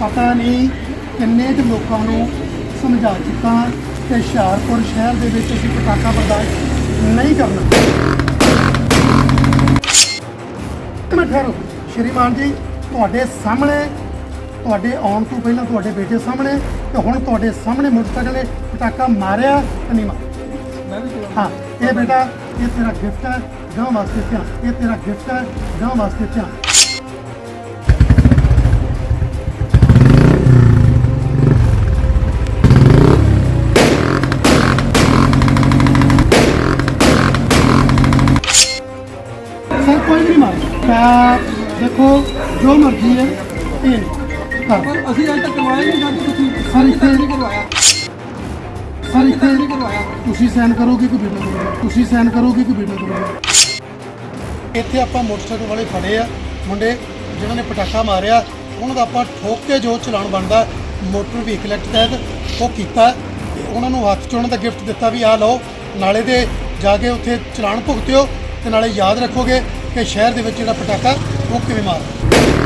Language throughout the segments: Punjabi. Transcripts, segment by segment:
ਪਤਾ ਨਹੀਂ ਕਿੰਨੇ ਕੁ ਲੋਕਾਂ ਨੂੰ ਸਮਝਾ ਚੁੱਕਾ ਕਿ ਹੁਸ਼ਿਆਰਪੁਰ ਸ਼ਹਿਰ ਦੇ ਵਿੱਚ ਅਸੀਂ ਪਟਾਕਾ ਬਰਦਾਸ਼ਤ ਨਹੀਂ ਕਰਨਾ। ਮਿੰਟ ਠਹਿਰੋ। ਸ਼੍ਰੀਮਾਨ ਜੀ ਤੁਹਾਡੇ ਸਾਹਮਣੇ ਤੁਹਾਡੇ ਆਉਣ ਤੋਂ ਪਹਿਲਾਂ ਤੁਹਾਡੇ ਬੇਟੇ ਸਾਹਮਣੇ ਤੇ ਹੁਣ ਤੁਹਾਡੇ ਸਾਹਮਣੇ ਮੋਟਰਸਾਈਕਲ ਨੇ ਪਟਾਕਾ ਮਾਰਿਆ ਕਿ ਨਹੀਂ ਮਾਰਿਆ? ਹਾਂ ਇਹ ਬੇਟਾ ਇਹ ਤੇਰਾ ਗਿਫਟ ਹੈ ਗਾਂ ਵਾਸਤੇ ਧਿਆਨ ਇਹ ਤੇਰਾ ਗਿਫਟ ਹੈ ਗਾਂ ਵਾਸਤੇ ਧਿਆਨ। ਹੈ ਇਹ। ਕਰ ਪਰ ਅਸੀਂ ਅਜੇ ਤੱਕ ਕਰਵਾਇਆ ਨਹੀਂ ਜਦ ਤੁਸੀਂ ਸਰ ਇੱਥੇ ਨਹੀਂ ਕਰਵਾਇਆ? ਸਰ ਇੱਥੇ ਨਹੀਂ ਕਰਵਾਇਆ? ਤੁਸੀਂ ਸਾਈਨ ਕਰੋਗੇ ਕਿ ਵੀਡੀਓ ਕਰੋਗੇ? ਤੁਸੀਂ ਸਾਈਨ ਕਰੋਗੇ ਕਿ ਵੀਡੀਓ ਕਰੋਗੇ? ਇੱਥੇ ਆਪਾਂ ਮੋਟਰਸਾਈਕਲ ਵਾਲੇ ਫੜੇ ਆ। ਮੁੰਡੇ, ਜਿਨ੍ਹਾਂ ਨੇ ਪਟਾਕਾ ਮਾਰਿਆ, ਉਹਨਾਂ ਦਾ ਆਪਾਂ ਠੋਕ ਕੇ ਜੋ ਚਲਾਨ ਬਣਦਾ, ਮੋਟਰ ਵਹੀਕਲ ਐਕਟ ਤਹਿਤ ਉਹ ਕੀਤਾ। ਉਹਨਾਂ ਨੂੰ ਹੱਥ 'ਚ ਉਹਨਾਂ ਦਾ ਗਿਫਟ ਦਿੱਤਾ ਵੀ ਆਹ ਲਓ, ਨਾਲੇ ਦੇ, ਜਾ ਕੇ ਉੱਥੇ ਚਲਾਨ ਭੁਗਤਿਓ ਤੇ ਨਾਲੇ ਯਾਦ ਰੱਖੋਗੇ ਕਿ ਸ਼ਹਿਰ ਦੇ ਵਿੱਚ ਜਿਹੜਾ ਪਟਾਕਾ, ਉਹ ਕਿਵੇਂ ਮਾਰਦਾ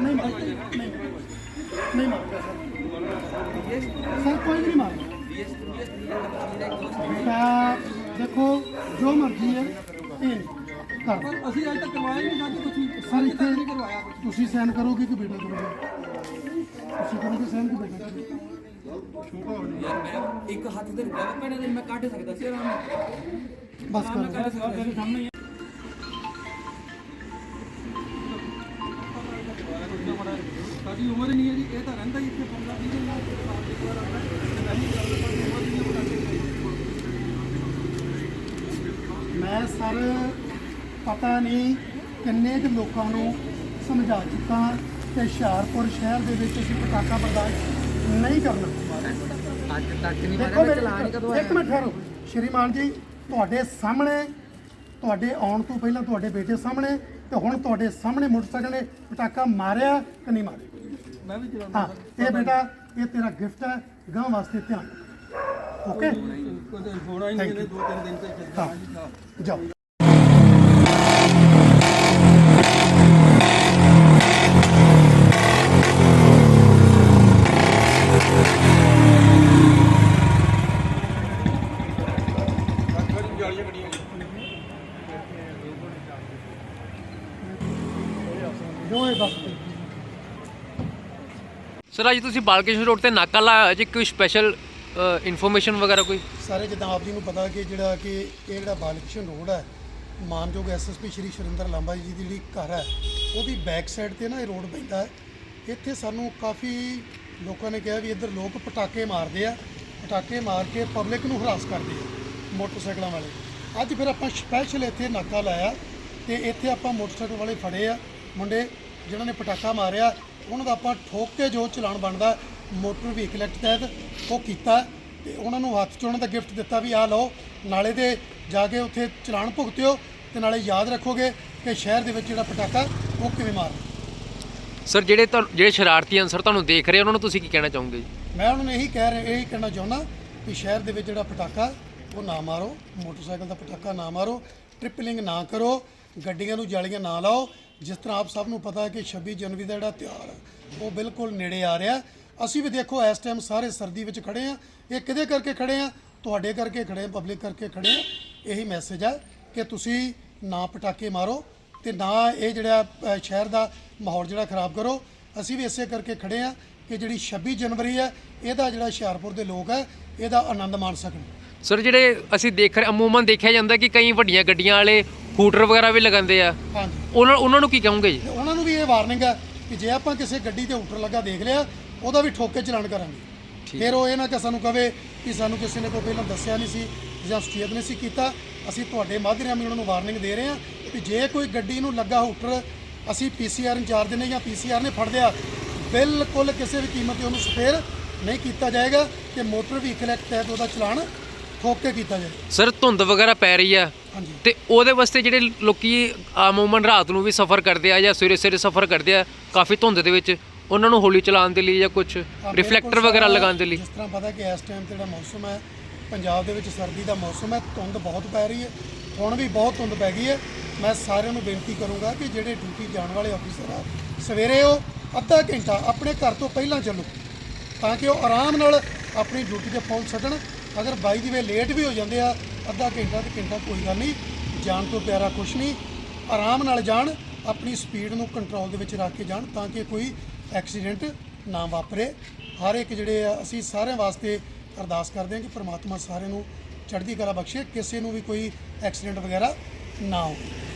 ਨਹੀਂ ਮਾਰ ਨਹੀਂ ਨਹੀਂ ਮਾਰੂਗਾ ਸਰ ਸਰ ਕੋਈ ਨਹੀਂ ਮਾਰਦਾ ਤਾਂ ਦੇਖੋ ਜੋ ਮਰਜ਼ੀ ਹੈ ਇਹ ਕਰ ਪਰ ਅਸੀਂ ਅਜੇ ਤੱਕ ਕਰਵਾਇਆ ਹੀ ਨਹੀਂ ਜਦ ਤੁਸੀਂ ਸਰ ਇੱਥੇ ਨਹੀਂ ਕਰਵਾਇਆ ਤੁਸੀਂ ਸਾਈਨ ਕਰੋਗੇ ਕਿ ਵੀਡੀਓ ਕਰੋਗੇ ਤੁਸੀਂ ਕਰੋਗੇ ਸਾਈਨ ਕਿ ਵੀਡੀਓ ਕਰੋਗੇ ਇੱਕ ਹੱਥ ਦੇ ਰੁਪਏ ਪੈਣੇ ਨੇ ਮੈਂ ਕੱਢ ਸਕਦਾ ਸੀ ਆਰਾਮ ਨਾਲ ਬਸ ਕਰੋ ਤੇਰੇ ਸਾਹਮਣੇ ਸਾਡੀ ਉਮਰ ਹੀ ਨਹੀਂ ਹੈ ਜੀ ਇਹ ਤਾਂ ਰਹਿੰਦਾ ਹੀ ਇੱਥੇ 15 20 ਦਿਨ ਨਾਲ ਸਾਲ ਦੇ ਬਾਅਦ ਆਉਂਦਾ ਹੈ ਨਹੀਂ ਗੱਲ ਪਰ ਉਮਰ ਨਹੀਂ ਪਟਾਕੇ ਮੈਂ ਸਰ ਪਤਾ ਨਹੀਂ ਕਿੰਨੇ ਕੁ ਲੋਕਾਂ ਨੂੰ ਸਮਝਾ ਚੁੱਕਾ ਕਿ ਹੁਸ਼ਿਆਰਪੁਰ ਸ਼ਹਿਰ ਦੇ ਵਿੱਚ ਅਸੀਂ ਪਟਾਕਾ ਬਰਦਾਸ਼ਤ ਨਹੀਂ ਕਰਨਾ। ਅੱਜ ਤੱਕ ਨਹੀਂ ਦੇਖੋ ਮੇਰੇ ਇੱਕ ਮਿੰਟ ਠਹਿਰੋ। ਸ਼੍ਰੀਮਾਨ ਜੀ ਤੁਹਾਡੇ ਸਾਹਮਣੇ ਤੁਹਾਡੇ ਆਉਣ ਤੋਂ ਪਹਿਲਾਂ ਤੁਹਾਡੇ ਬੇਟੇ ਸਾਹਮਣੇ ਤੇ ਹੁਣ ਤੁਹਾਡੇ ਸਾਹਮਣੇ ਮੋਟਰਸਾਈਕਲ ਨੇ ਪਟਾਕਾ ਮਾਰਿਆ ਕਿ ਨਹੀਂ ਮਾਰਿਆ? ਮੈਂ ਵੀ ਚਲਾਉਂਦਾ ਹਾਂ ਇਹ ਬੇਟਾ ਇਹ ਤੇਰਾ ਗਿਫਟ ਹੈ ਗਾਂ ਵਾਸਤੇ ਧਿਆਨ ਓਕੇ ਕੋਈ ਹੋਣਾ ਹੀ ਨਹੀਂ ਇਹਨੇ ਦੋ ਤਿੰਨ ਦਿਨ ਤੇ ਚੱਲਦਾ ਹਾਂ। ਜੀ ਹਾਂ ਜਾਓ। ਜੋ ਇਹ ਬਸ ਸਰ ਅੱਜ ਤੁਸੀਂ ਬਾਲਕ੍ਰਿਸ਼ਨ ਰੋਡ ਤੇ ਨਾਕਾ ਲਾਇਆ ਜੀ, ਕੋਈ ਸਪੈਸ਼ਲ ਇਨਫੋਰਮੇਸ਼ਨ ਵਗੈਰਾ ਕੋਈ? ਸਾਰੇ ਜਿੱਦਾਂ ਆਪ ਜੀ ਨੂੰ ਪਤਾ ਕਿ ਜਿਹੜਾ ਕਿ ਇਹ ਜਿਹੜਾ ਬਾਲਕ੍ਰਿਸ਼ਨ ਰੋਡ ਹੈ, ਮਾਨਯੋਗ ਐਸਐਸਪੀ ਸ਼੍ਰੀ ਸੁਰਿੰਦਰ ਲਾਂਬਾ ਜੀ ਦੀ ਜਿਹੜੀ ਘਰ ਹੈ, ਉਹਦੀ ਬੈਕ ਸਾਈਡ ਤੇ ਨਾ ਇਹ ਰੋਡ ਪੈਂਦਾ ਹੈ। ਇੱਥੇ ਸਾਨੂੰ ਕਾਫੀ ਲੋਕਾਂ ਨੇ ਕਿਹਾ ਵੀ ਇੱਧਰ ਲੋਕ ਪਟਾਕੇ ਮਾਰਦੇ ਆ, ਪਟਾਕੇ ਮਾਰ ਕੇ ਪਬਲਿਕ ਨੂੰ ਹਰਾਸ ਕਰਦੇ ਆ ਮੋਟਰਸਾਈਕਲਾਂ ਵਾਲੇ। ਅੱਜ ਫਿਰ ਆਪਾਂ ਸਪੈਸ਼ਲ ਇੱਥੇ ਨਾਕਾ ਲਾਇਆ ਤੇ ਇੱਥੇ ਆਪਾਂ ਮੋਟਰਸਾਈਕਲ ਵਾਲੇ ਫੜੇ ਆ। ਮੁੰਡੇ ਜਿਨ੍ਹਾਂ ਨੇ ਪਟਾਕਾ ਮਾਰਿਆ ਉਹਨਾਂ ਦਾ ਆਪਾਂ ਠੋਕ ਕੇ ਜੋ ਚਲਾਨ ਬਣਦਾ ਮੋਟਰ ਵਹੀਕਲ ਐਕਟ ਤਹਿਤ ਉਹ ਕੀਤਾ ਤੇ ਉਹਨਾਂ ਨੂੰ ਹੱਥ 'ਚ ਉਹਨਾਂ ਦਾ ਗਿਫਟ ਦਿੱਤਾ ਵੀ ਆਹ ਲਓ ਨਾਲੇ ਦੇ ਜਾ ਕੇ ਉੱਥੇ ਚਲਾਨ ਭੁਗਤਿਓ ਤੇ ਨਾਲੇ ਯਾਦ ਰੱਖੋਗੇ ਕਿ ਸ਼ਹਿਰ ਦੇ ਵਿੱਚ ਜਿਹੜਾ ਪਟਾਕਾ ਉਹ ਕਿਵੇਂ ਮਾਰਦਾ ਸਰ ਜਿਹੜੇ ਤੁਹਾਨੂੰ ਜਿਹੜੇ ਸ਼ਰਾਰਤੀ ਅਨਸਰ ਤੁਹਾਨੂੰ ਦੇਖ ਰਹੇ ਉਹਨਾਂ ਨੂੰ ਤੁਸੀਂ ਕੀ ਕਹਿਣਾ ਚਾਹੋਗੇ ਜੀ? ਮੈਂ ਉਹਨਾਂ ਨੂੰ ਇਹੀ ਕਹਿ ਰਿਹਾ ਇਹੀ ਕਹਿਣਾ ਚਾਹੁੰਦਾ ਕਿ ਸ਼ਹਿਰ ਦੇ ਵਿੱਚ ਜਿਹੜਾ ਪਟਾਕਾ ਉਹ ਨਾ ਮਾਰੋ ਮੋਟਰਸਾਈਕਲ ਦਾ ਪਟਾਕਾ ਨਾ ਮਾਰੋ ਟ੍ਰਿਪਲਿੰਗ ਨਾ ਕਰੋ ਗੱਡੀਆਂ ਨੂੰ ਜਾਲੀਆਂ ਨਾ ਲਾਓ। ਜਿਸ ਤਰ੍ਹਾਂ ਆਪ ਸਭ ਨੂੰ ਪਤਾ ਹੈ ਕਿ 26 ਜਨਵਰੀ ਦਾ ਜਿਹੜਾ ਤਿਉਹਾਰ ਹੈ, ਉਹ ਬਿਲਕੁਲ ਨੇੜੇ ਆ ਰਿਹਾ ਅਸੀਂ ਵੀ ਦੇਖੋ, ਇਸ ਟਾਈਮ ਸਾਰੇ ਸਰਦੀ ਵਿੱਚ ਖੜੇ ਆ ਇਹ ਕਿਹਦੇ ਕਰਕੇ ਖੜੇ ਆ ਤੁਹਾਡੇ ਕਰਕੇ ਖੜੇ ਆ ਪਬਲਿਕ ਕਰਕੇ ਖੜੇ ਆ ਇਹੀ ਮੈਸੇਜ ਹੈ ਕਿ ਤੁਸੀਂ ਨਾ ਪਟਾਕੇ ਮਾਰੋ ਤੇ ਨਾ ਇਹ ਜਿਹੜਾ ਸ਼ਹਿਰ ਦਾ ਮਾਹੌਲ ਜਿਹੜਾ ਖਰਾਬ ਕਰੋ। ਅਸੀਂ ਵੀ ਇਸੇ ਕਰਕੇ ਖੜੇ ਆ ਕਿ ਜਿਹੜੀ 26 ਜਨਵਰੀ ਹੈ, ਇਹਦਾ ਜਿਹੜਾ ਹੁਸ਼ਿਆਰਪੁਰ ਦੇ ਲੋਕ ਹੈ, ਇਹਦਾ ਆਨੰਦ ਮਾਣ ਸਕਣ। ਸਰ ਜਿਹੜੇ ਅਸੀਂ ਦੇਖ ਰਹੇ, ਅਮੂਮਨ ਦੇਖਿਆ ਜਾਂਦਾ ਕਿ ਕਈ ਵੱਡੀਆਂ ਗੱਡੀਆਂ ਵਾਲੇ ਹੂਟਰ ਵਗੈਰਾ ਵੀ ਲਗਾਉਂਦੇ ਆ। ਹਾਂਜੀ। ਉਹਨਾਂ ਉਹਨਾਂ ਨੂੰ ਕੀ ਕਹੋਗੇ ਜੀ? ਤੇ ਉਹਨਾਂ ਨੂੰ ਵੀ ਇਹ ਵਾਰਨਿੰਗ ਹੈ ਕਿ ਜੇ ਆਪਾਂ ਕਿਸੇ ਗੱਡੀ ਤੇ ਹੂਟਰ ਲੱਗਾ ਦੇਖ ਲਿਆ ਉਹਦਾ ਵੀ ਠੋਕ ਕੇ ਚਲਾਨ ਕਰਾਂਗੇ। ਫਿਰ ਉਹ ਇਹ ਨਾ ਕਿ ਸਾਨੂੰ ਕਵੇ ਕਿ ਸਾਨੂੰ ਕਿਸੇ ਨੇ ਕੋਈ ਪਹਿਲਾਂ ਦੱਸਿਆ ਨਹੀਂ ਸੀ ਜਾਂ ਸੁਚੇਤ ਨਹੀਂ ਸੀ ਕੀਤਾ। ਅਸੀਂ ਤੁਹਾਡੇ ਮਾਧਿਅਮ ਰਾਹੀਂ ਉਹਨਾਂ ਨੂੰ ਵਾਰਨਿੰਗ ਦੇ ਰਹੇ ਹਾਂ ਕਿ ਜੇ ਕੋਈ ਗੱਡੀ ਨੂੰ ਲੱਗਾ ਹੂਟਰ ਅਸੀਂ ਪੀਸੀਆਰ ਇੰਚਾਰਜ ਨੇ ਜਾਂ ਪੀਸੀਆਰ ਨੇ ਫੜ ਲਿਆ ਬਿਲਕੁਲ ਕਿਸੇ ਵੀ ਕੀਮਤ ਤੇ ਉਹਨੂੰ ਸਪੇਅਰ ਨਹੀਂ ਕੀਤਾ ਜਾਏਗਾ ਕਿ ਮੋਟਰ ਵਹੀਕਲ ਐਕਟ ਤਹਿਤ ਉਹਦਾ ਚਲਾਨ ਠੋਕ ਕੇ ਕੀਤਾ ਜਾਏਗਾ ਸਰ ਧੁੰਦ ਵਗੈਰਾ ਪੈ ਰਹੀ ਆ। ਤੇ ਉਹਦੇ ਵਾਸਤੇ ਜਿਹੜੇ ਲੋਕੀ ਅਮੂਮਨ ਰਾਤ ਨੂੰ ਵੀ ਸਫ਼ਰ ਕਰਦੇ ਆ ਜਾਂ ਸਵੇਰੇ ਸਵੇਰੇ ਸਫ਼ਰ ਕਰਦੇ ਆ ਕਾਫੀ ਧੁੰਦ ਦੇ ਵਿੱਚ ਉਹਨਾਂ ਨੂੰ ਹੌਲੀ ਚਲਾਉਣ ਦੇ ਲਈ ਜਾਂ ਕੁਝ ਰਿਫਲੈਕਟਰ ਵਗੈਰਾ ਲਗਾਉਣ ਦੇ ਲਈ। ਜਿਸ ਤਰ੍ਹਾਂ ਪਤਾ ਕਿ ਇਸ ਟਾਈਮ ਤੇ ਜਿਹੜਾ ਮੌਸਮ ਹੈ ਪੰਜਾਬ ਦੇ ਵਿੱਚ ਸਰਦੀ ਦਾ ਮੌਸਮ ਹੈ ਧੁੰਦ ਬਹੁਤ ਪੈ ਰਹੀ ਹੈ ਹੁਣ ਵੀ ਬਹੁਤ ਧੁੰਦ ਪੈ ਗਈ ਹੈ। ਮੈਂ ਸਾਰਿਆਂ ਨੂੰ ਬੇਨਤੀ ਕਰੂੰਗਾ ਕਿ ਜਿਹੜੇ ਡਿਊਟੀ ਜਾਣ ਵਾਲੇ ਅਫੀਸਰ ਆ ਸਵੇਰੇ ਉਹ ਅੱਧਾ ਘੰਟਾ ਆਪਣੇ ਘਰ ਤੋਂ ਪਹਿਲਾਂ ਚੱਲੋ ਤਾਂ ਕਿ ਉਹ ਆਰਾਮ ਨਾਲ ਆਪਣੀ ਡਿਊਟੀ ਤੇ ਪਹੁੰਚ ਸਕਣ ਅਗਰ ਬਾਈ ਦੀ ਵੇ ਲੇਟ ਵੀ ਹੋ ਜਾਂਦੇ ਆ ਅੱਧਾ ਘੰਟਾ ਤੇ ਘੰਟਾ ਕੋਈ ਗੱਲ ਨਹੀਂ, ਜਾਣ ਤੋਂ ਪਿਆਰਾ ਕੁਛ ਨਹੀਂ, ਆਰਾਮ ਨਾਲ ਜਾਣ, ਆਪਣੀ ਸਪੀਡ ਨੂੰ ਕੰਟਰੋਲ ਦੇ ਵਿੱਚ ਰੱਖ ਕੇ ਜਾਣ ਤਾਂ ਕਿ ਕੋਈ ਐਕਸੀਡੈਂਟ ਨਾ ਵਾਪਰੇ। ਹਰ ਇੱਕ ਜਿਹੜੇ ਆ, ਅਸੀਂ ਸਾਰਿਆਂ ਵਾਸਤੇ ਅਰਦਾਸ ਕਰਦੇ ਹਾਂ ਕਿ ਪ੍ਰਮਾਤਮਾ ਸਾਰਿਆਂ ਨੂੰ ਚੜ੍ਹਦੀ ਕਲਾ ਬਖਸ਼ੇ, ਕਿਸੇ ਨੂੰ ਵੀ ਕੋਈ ਐਕਸੀਡੈਂਟ ਵਗੈਰਾ ਨਾ ਹੋਵੇ।